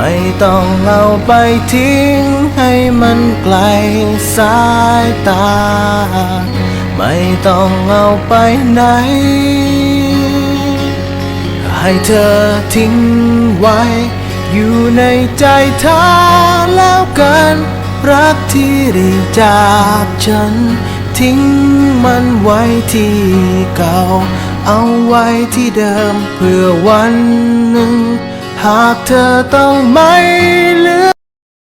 ไม่ต้องเอาไปทิ้งให้มันไกลสายตา ไม่ต้องเอาไปไหน ให้เธอทิ้งไว้ อยู่ในใจเธอแล้วกัน รักที่ได้จากฉัน ทิ้งมันไว้ที่เก่า เอาไว้ที่เดิมเพื่อวันหนึ่งากเธอต้องไม่เหม